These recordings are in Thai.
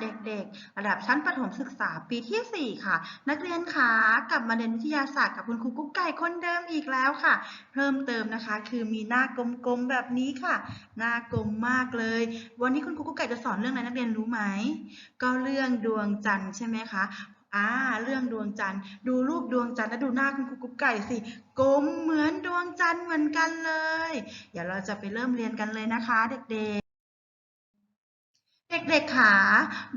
เด็กๆ ระดับชั้นประถมศึกษาปีที่ 4 ค่ะ นักเรียนขากลับมาเรียนวิทยาศาสตร์กับคุณครูกุ๊กไก่คนเดิมอีกแล้วค่ะ เพิ่มเติมนะคะ คือมีหน้ากลมๆแบบนี้ค่ะ หน้ากลมมากเลย วันนี้คุณครูกุ๊กไก่จะสอนเรื่องอะไรนักเรียนรู้ไหม ก็เรื่องดวงจันทร์ใช่ไหมคะอ่าเรื่องดวงจันทร์ ดูรูปดวงจันทร์แล้วดูหน้าคุณครูกุ๊กไก่สิกลมเหมือนดวงจันทร์เหมือนกันเลย เดี๋ยวเราจะไปเริ่มเรียนกันเลยนะคะ เด็กๆ เด็กๆค่ะ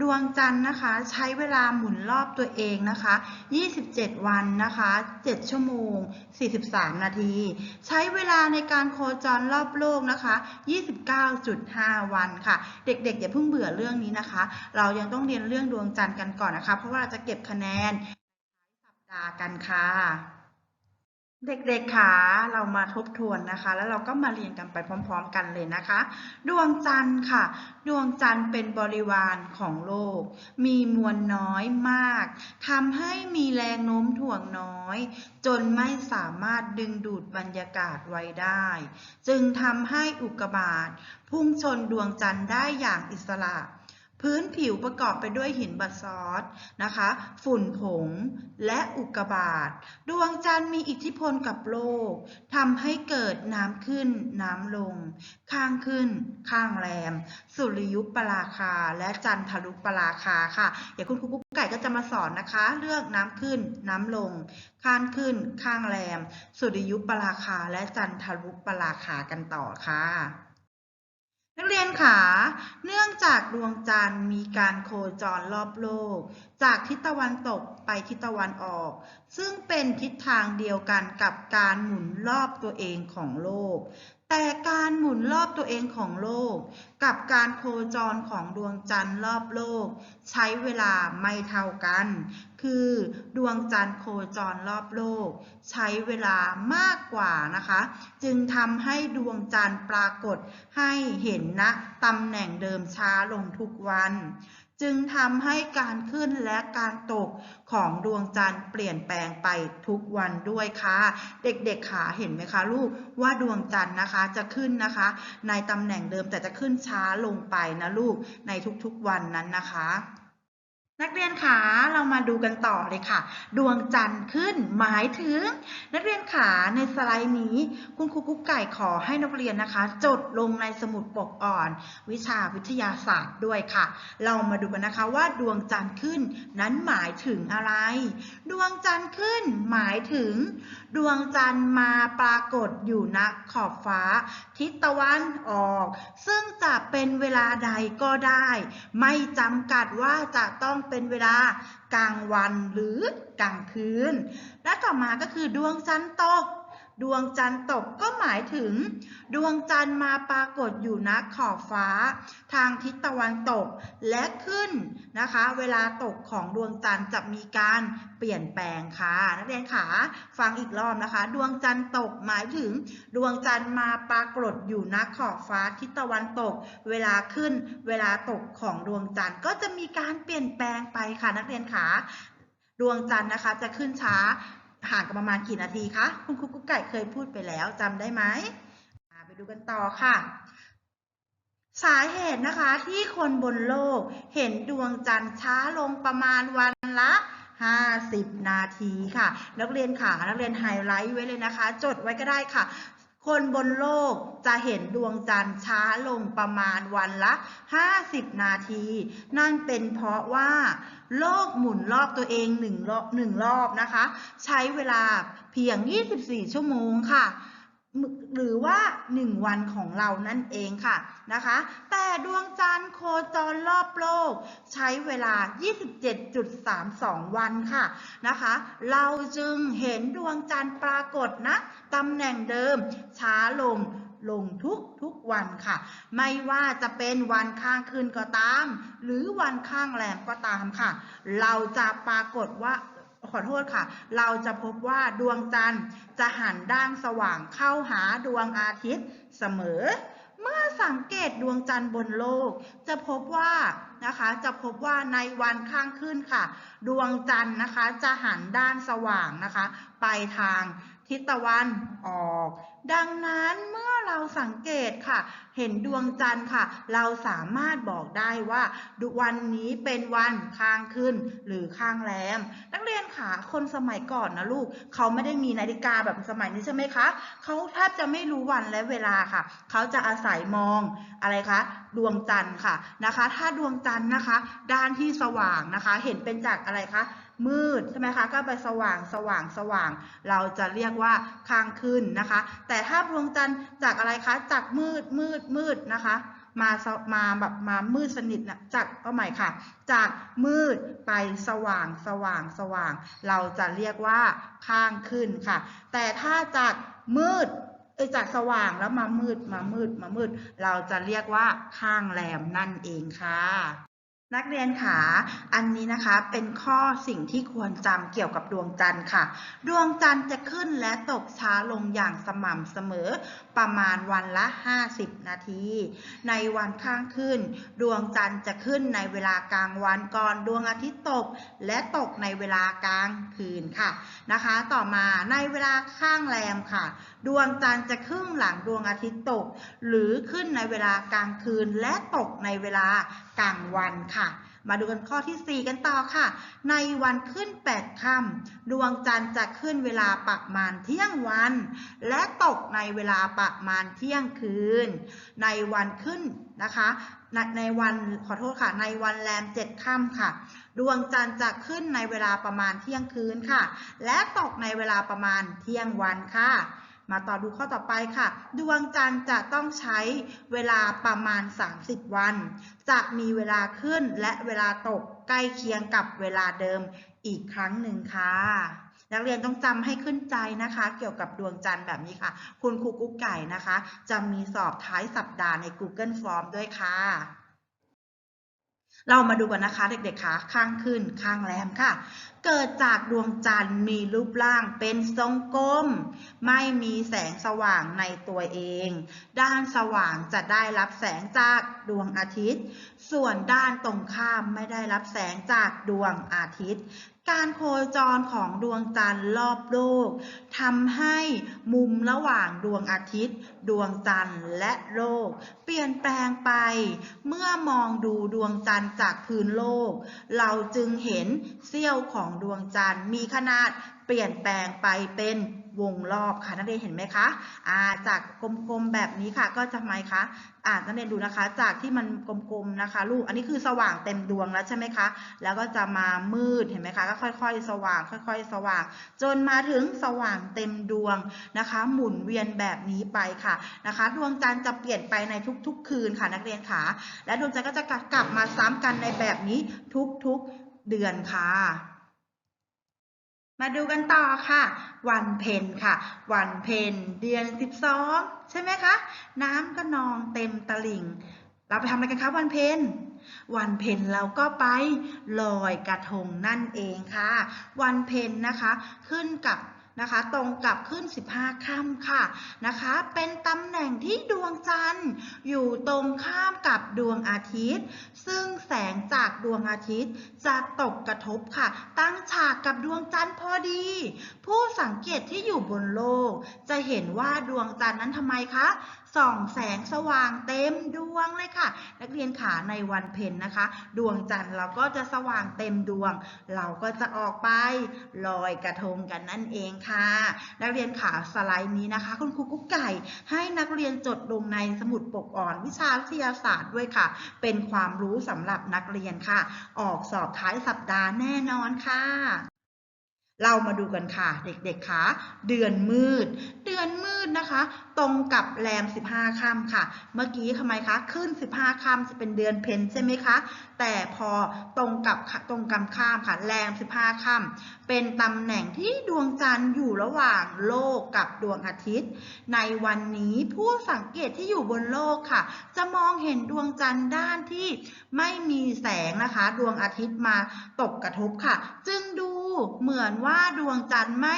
ดวงจันทร์นะคะ ใช้เวลาหมุนรอบตัวเองนะคะ 27 วันนะคะ 7 ชั่วโมง 43 นาที ใช้เวลาในการโคจรรอบโลกนะคะ 29.5 วันค่ะ เด็กๆ อย่าเพิ่งเบื่อเรื่องนี้นะคะ เรายังต้องเรียนเรื่องดวงจันทร์กันก่อนนะคะ เพราะว่าเราจะเก็บคะแนนสัปดาห์กันค่ะ เด็กๆคะเรามาทบทวนนะคะ แล้วเราก็มาเรียนกันไปพร้อม ๆ กันเลยนะคะ ดวงจันทร์ค่ะ ดวงจันทร์เป็นบริวารของโลก มีมวลน้อยมากทำให้มีแรงโน้มถ่วงน้อย จนไม่สามารถดึงดูดบรรยากาศไว้ได้ จึงทำให้อุกกาบาตพุ่งชนดวงจันทร์ได้อย่างอิสระ พื้นผิวประกอบไปด้วยหินบัสซอตนะคะ ฝุ่นผง และอุกกาบาต ดวงจันทร์มีอิทธิพลกับโลกทำให้เกิดน้ำขึ้น น้ำลง ข้างขึ้น ข้างแรม สุริยุปราคา และจันทรุปราคาค่ะ เดี๋ยวคุณครูกุ๊กไก่ก็จะมาสอนนะคะ เรื่องน้ำขึ้น น้ำลง ข้างขึ้น ข้างแรม สุริยุปราคา และจันทรุปราคากันต่อค่ะ นักเรียนค่ะเนื่องจากดวงจันทร์มีการโคจรรอบโลก จากทิศตะวันตกไปทิศตะวันออก ซึ่งเป็นทิศทางเดียวกันกับการหมุนรอบตัวเองของโลก แต่การหมุนรอบตัวเองของโลก กับการโคจรของดวงจันทร์รอบโลก ใช้เวลาไม่เท่ากัน คือดวงจันทร์โคจรรอบโลก ใช้เวลามากกว่านะคะ จึงทำให้ดวงจันทร์ปรากฏให้เห็นณตำแหน่งเดิมช้าลงทุกวัน จึงทำให้การขึ้นและการตกของดวงจันทร์เปลี่ยนแปลงไปทุกวันด้วยค่ะ เด็กๆขาเห็นไหมคะลูกว่าดวงจันทร์นะคะจะขึ้นนะคะ ในตำแหน่งเดิมแต่จะขึ้นช้าลงไปนะลูกในทุกๆวันนั้นนะคะ นักเรียนขาเรามาดูกันต่อเลยค่ะ ดวงจันทร์ขึ้นหมายถึง นักเรียนขาในสไลด์นี้ คุณครูกุ๊กไก่ขอให้นักเรียนนะคะ จดลงในสมุดปกอ่อน วิชาวิทยาศาสตร์ด้วยค่ะ เรามาดูกันนะคะว่าดวงจันทร์ขึ้นนั้นหมายถึงอะไร ดวงจันทร์ขึ้นหมายถึง ดวงจันทร์มาปรากฏอยู่ณขอบฟ้า ทิศตะวันออก ซึ่งจะเป็นเวลาใดก็ได้ ไม่จำกัดว่าจะต้องเป็นเวลากลางวันหรือกลางคืน และต่อมาก็คือดวงจันทร์ตก ดวงจันทร์ตกก็หมายถึง ดวงจันทร์มาปรากฏอยู่ณขอบฟ้า ทางทิศตะวันตกและขึ้นนะคะ เวลาตกของดวงจันทร์จะมีการเปลี่ยนแปลงค่ะ นักเรียนขาฟังอีกรอบนะคะ ดวงจันทร์ตกหมายถึง ดวงจันทร์มาปรากฏอยู่ณขอบฟ้าทิศตะวันตก เวลาขึ้น เวลาตกของดวงจันทร์ก็จะมีการเปลี่ยนแปลงไปค่ะนักเรียนขาดวงจันทร์นะคะจะขึ้นช้า ห่างกันประมาณกี่นาทีคะคุณครูกุ๊กไก่เคยพูดไปแล้วจำได้ไหมไปดูกันต่อค่ะ สาเหตุนะคะที่คนบนโลกเห็นดวงจันทร์ช้าลงประมาณวันละ50 นาทีค่ะ นักเรียนค่ะนักเรียนไฮไลท์ไว้เลยนะคะ จดไว้ก็ได้ค่ะ คนบนโลกจะเห็นดวงจันทร์ช้าลงประมาณวันละ 50 นาที นั่นเป็นเพราะว่า โลกหมุนรอบตัวเองหนึ่งรอบหนึ่งรอบนะคะ ใช้เวลาเพียง 24 ชั่วโมงค่ะ หรือว่า 1 วันของเรานั่นเองค่ะนะคะ แต่ดวงจันทร์โคจรรอบโลก ใช้เวลา 27.32 วันค่ะนะคะ เราจึงเห็นดวงจันทร์ปรากฏนะตำแหน่งเดิมช้าลงลงทุกทุกวันค่ะ ไม่ว่าจะเป็นวันข้างคืนก็ตาม หรือวันข้างแรมก็ตามค่ะ เราจะปรากฏว่า ขอโทษค่ะ เราจะพบว่าดวงจันทร์จะหันด้านสว่างเข้าหาดวงอาทิตย์เสมอ เมื่อสังเกตดวงจันทร์บนโลก จะพบว่านะคะจะพบว่าในวันข้างขึ้นค่ะ ดวงจันทร์นะคะจะหันด้านสว่างนะคะ ไปทาง ทิศตะวันออก ดังนั้นเมื่อเราสังเกตค่ะ เห็นดวงจันทร์ค่ะ เราสามารถบอกได้ว่าดวันนี้เป็นวันข้างขึ้นหรือข้างแรม นักเรียนค่ะคนสมัยก่อนนะลูกเขาไม่ได้มีนาฬิกาแบบสมัยนี้ใช่ไหมคะเขาแทบจะไม่รู้วันและเวลาค่ะเขาจะอาศัยมองอะไรคะดวงจันทร์ค่ะนะคะ ถ้าดวงจันทร์นะคะ ด้านที่สว่างนะคะ เห็นเป็นจากอะไรคะ มืดใช่ไหมคะก็ไปสว่างสว่างสว่าง เราจะเรียกว่าข้างขึ้นนะคะ แต่ถ้าดวงจันทร์จากอะไรคะจากมืดมืดมืดนะคะมามาแบบมามืดสนิทนะจากก็หมายค่ะ จากมืดไปสว่างสว่างสว่าง เราจะเรียกว่าข้างขึ้นค่ะ แต่ถ้าจากมืดเอยจากสว่างแล้วมามืดมามืดมามืด เราจะเรียกว่าข้างแรมนั่นเองค่ะ นักเรียนขาอันนี้นะคะเป็นข้อสิ่งที่ควรจำเกี่ยวกับดวงจันทร์ค่ะ ดวงจันทร์จะขึ้นและตกช้าลงอย่างสม่ำเสมอประมาณวันละ 50 นาที ในวันข้างขึ้น ดวงจันทร์จะขึ้นในเวลากลางวันก่อนดวงอาทิตย์ตก และตกในเวลากลางคืนค่ะนะคะ ต่อมาในเวลาข้างแรมค่ะ ดวงจันทร์จะขึ้นหลังดวงอาทิตย์ตก หรือขึ้นในเวลากลางคืนและตกในเวลากลางวันค่ะค่ะ มาดูกันข้อที่ 4 กันต่อค่ะ ในวันขึ้น 8ค่ำดวงจันทร์จะขึ้นเวลาประมาณเที่ยงวัน และตกในเวลาประมาณเที่ยงคืน ในวันขึ้นนะคะในวันขอโทษค่ะ ในวันแรมเจ็ดค่ำค่ะ ดวงจันทร์จะขึ้นในเวลาประมาณเที่ยงคืนค่ะ และตกในเวลาประมาณเที่ยงวันค่ะ มาต่อดูข้อต่อไปค่ะ ดวงจันทร์จะต้องใช้เวลาประมาณ 30 วัน จะมีเวลาขึ้นและเวลาตกใกล้เคียงกับเวลาเดิมอีกครั้งหนึ่งค่ะ นักเรียนต้องจำให้ขึ้นใจนะคะ เกี่ยวกับดวงจันทร์แบบนี้ค่ะ คุณครูกุ๊กไก่นะคะ จะมีสอบท้ายสัปดาห์ใน Google Form ด้วยค่ะ เรามาดูกันนะคะเด็กๆค่ะข้างขึ้นข้างแรมค่ะ เกิดจากดวงจันทร์มีรูปร่างเป็นทรงกลม ไม่มีแสงสว่างในตัวเอง ด้านสว่างจะได้รับแสงจากดวงอาทิตย์ ส่วนด้านตรงข้ามไม่ได้รับแสงจากดวงอาทิตย์ การโคจรของดวงจันทร์รอบโลกทำให้มุมระหว่างดวงอาทิตย์ ดวงจันทร์และโลก เปลี่ยนแปลงไป เมื่อมองดูดวงจันทร์จากพื้นโลก เราจึงเห็นเสี้ยวของดวงจันทร์มีขนาดเปลี่ยนแปลงไปเป็น วงรอบค่ะนักเรียนเห็นไหมคะอ่าจากกลมๆแบบนี้ค่ะ ก็จะไหมคะอ่านักเรียนดูนะคะ จากที่มันกลมๆนะคะลูกอันนี้คือสว่างเต็มดวงแล้วใช่ไหมคะแล้วก็จะมามืดเห็นไหมคะก็ค่อย ๆ สว่าง ค่อย ๆ สว่าง จนมาถึงสว่างเต็มดวงนะคะ หมุนเวียนแบบนี้ไปค่ะนะคะ ดวงจันทร์จะเปลี่ยนไปในทุก ๆ คืนค่ะนักเรียนค่ะและดวงจันทร์ก็จะกลับมาซ้ำกันในแบบนี้ทุกๆเดือนค่ะ มาดูกันต่อค่ะ วันเพ็ญค่ะ วันเพ็ญเดือน12ใช่ไหมคะ น้ำก็นองเต็มตลิ่ง เราไปทำอะไรกันคะวันเพ็ญวันเพ็ญเราก็ไปลอยกระทงนั่นเองค่ะ วันเพ็ญนะคะ ขึ้นกับ นะคะ ตรงกับขึ้น 15ค่ำค่ะนะคะ เป็นตำแหน่งที่ดวงจันทร์ อยู่ตรงข้ามกับดวงอาทิตย์ ซึ่งแสงจากดวงอาทิตย์ จะตกกระทบค่ะ ตั้งฉากกับดวงจันทร์พอดี ผู้สังเกตที่อยู่บนโลก จะเห็นว่าดวงจันทร์นั้นทำไมคะ ส่องแสงสว่างเต็มดวงเลยค่ะ นักเรียนขาในวันเพ็ญนะคะ ดวงจันทร์เราก็จะสว่างเต็มดวง เราก็จะออกไปลอยกระทงกันนั่นเองค่ะ นักเรียนขาสไลด์นี้นะคะ คุณครูกุ๊กไก่ ให้นักเรียนจดลงในสมุดปกอ่อนวิชาวิทยาศาสตร์ด้วยค่ะ เป็นความรู้สำหรับนักเรียนค่ะ ออกสอบท้ายสัปดาห์แน่นอนค่ะ เรามาดูกันค่ะ เด็กๆคะเดือนมืด เดือนมืดนะคะ ตรงกับแรม 15ค่ำค่ะ เมื่อกี้ทำไมคะ ขึ้น 15ค่ำจะเป็นเดือนเพ็ญใช่ไหมคะ แต่พอตรงกับตรงกันข้ามค่ะ แรม 15ค่ำเป็นตำแหน่งที่ดวงจันทร์อยู่ระหว่างโลกกับดวงอาทิตย์ ในวันนี้ผู้สังเกตที่อยู่บนโลกค่ะ จะมองเห็นดวงจันทร์ด้านที่ไม่มีแสงนะคะ ดวงอาทิตย์มาตกกระทบค่ะ จึงดูเหมือนว่าดวงจันทร์ไม่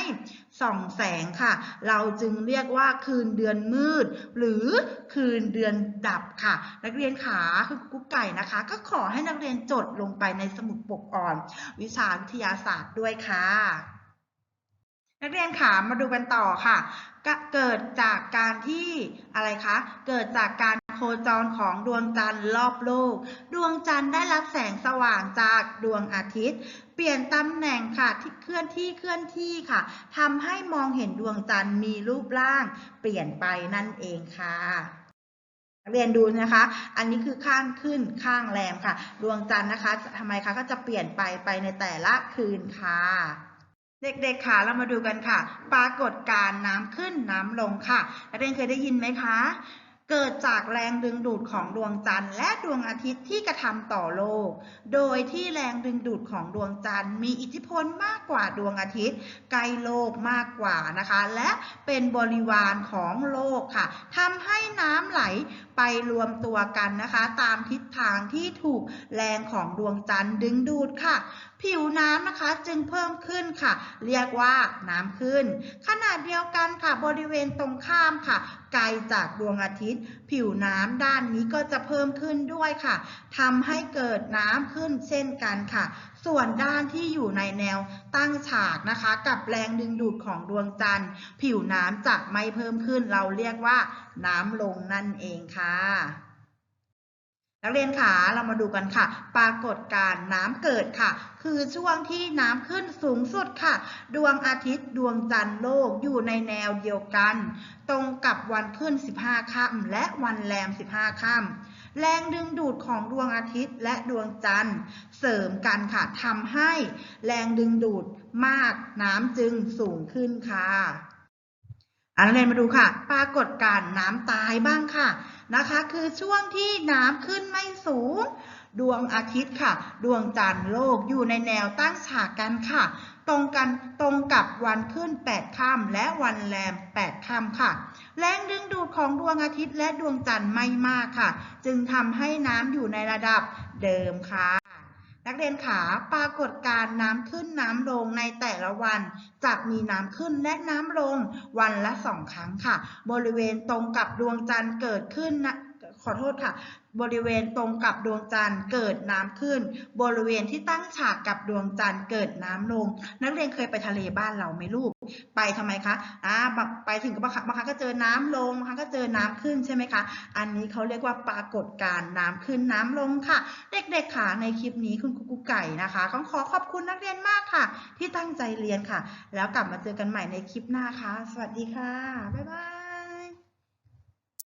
ส่องแสงค่ะ เราจึงเรียกว่าคืนเดือนมืด หรือคืนเดือนดับค่ะ นักเรียนขาคือกุ๊กไก่นะคะ ก็ขอให้นักเรียนจดลงไปในสมุดปกอ่อน วิชาวิทยาศาสตร์ด้วยค่ะ นักเรียนขามาดูกันต่อค่ะก็เกิดจากการที่อะไรคะ เกิดจากการ จรของดวงจันทร์รอบโลก ดวงจันทร์ได้รับแสงสว่างจากดวงอาทิตย์ เปลี่ยนตำแหน่งค่ะที่เคลื่อนที่เคลื่อนที่ค่ะทำให้มองเห็นดวงจันทร์มีรูปร่าง เปลี่ยนไปนั่นเองค่ะเรียนดูนะคะ อันนี้คือข้างขึ้นข้างแรมค่ะ ดวงจันทร์นะคะทำไมคะก็จะเปลี่ยนไปไปในแต่ละคืนค่ะ เด็กๆค่ะเรามาดูกันค่ะ ปรากฏการณ์น้ำขึ้นน้ำลงค่ะนักเรียนเคยได้ยินไหมคะ เกิดจากแรงดึงดูดของดวงจันทร์และดวงอาทิตย์ที่กระทำต่อโลก โดยที่แรงดึงดูดของดวงจันทร์มีอิทธิพลมากกว่าดวงอาทิตย์ใกล้โลกมากกว่านะคะ และเป็นบริวารของโลกค่ะทำให้น้ำไหลไปรวมตัวกันนะคะ ตามทิศทางที่ถูกแรงของดวงจันทร์ดึงดูดค่ะ ผิวน้ำนะคะจึงเพิ่มขึ้นค่ะ เรียกว่าน้ำขึ้น ขนาดเดียวกันค่ะบริเวณตรงข้ามค่ะ ไกลจากดวงอาทิตย์ ผิวน้ำด้านนี้ก็จะเพิ่มขึ้นด้วยค่ะทำให้เกิดน้ำขึ้นเช่นกันค่ะ ส่วนด้านที่อยู่ในแนวตั้งฉากนะคะ กับแรงดึงดูดของดวงจันทร์ ผิวน้ำจะไม่เพิ่มขึ้น เราเรียกว่าน้ำลงนั่นเองค่ะนักเรียนขาเรามาดูกันค่ะ ปรากฏการณ์น้ำเกิดค่ะ คือช่วงที่น้ำขึ้นสูงสุดค่ะ ดวงอาทิตย์ดวงจันทร์โลกอยู่ในแนวเดียวกัน ตรงกับวันขึ้น 15 ค่ำและวันแรม 15 ค่ำ แรงดึงดูดของดวงอาทิตย์และดวงจันทร์เสริมกันค่ะทำให้แรงดึงดูดมากน้ำจึงสูงขึ้นค่ะอะนักเรียนมาดูค่ะ ปรากฏการณ์น้ำตายบ้างค่ะนะคะ คือช่วงที่น้ำขึ้นไม่สูง ดวงอาทิตย์ค่ะ ดวงจันทร์โลกอยู่ในแนวตั้งฉากกันค่ะ ตรงกันตรงกับวันขึ้น 8ค่ำและวันแรม 8ค่ำค่ะ แรงดึงดูดของดวงอาทิตย์และดวงจันทร์ไม่มากค่ะ จึงทำให้น้ำอยู่ในระดับเดิมค่ะ นักเรียนขาปรากฏการณ์น้ำขึ้นน้ำลงในแต่ละวันจะมีน้ำขึ้นและน้ำลงวันละสองครั้งค่ะ บริเวณตรงกับดวงจันทร์เกิดขึ้นนะขอโทษค่ะ บริเวณตรงกับดวงจันทร์เกิดน้ำขึ้น บริเวณที่ตั้งฉากกับดวงจันทร์เกิดน้ำลง นักเรียนเคยไปทะเลบ้านเราไหมลูก ไปทำไมคะอ่าแบบไปถึงก็บางครั้งบางครั้งก็เจอน้ำลงบางครั้งก็เจอน้ำขึ้นใช่ไหมคะ อันนี้เขาเรียกว่าปรากฏการณ์น้ำขึ้นน้ำลงค่ะ เด็กๆค่ะในคลิปนี้คุณครูกุ๊กไก่นะคะต้องขอขอบคุณนักเรียนมากค่ะ ที่ตั้งใจเรียนค่ะ แล้วกลับมาเจอกันใหม่ในคลิปหน้าค่ะ สวัสดีค่ะบ๊ายบาย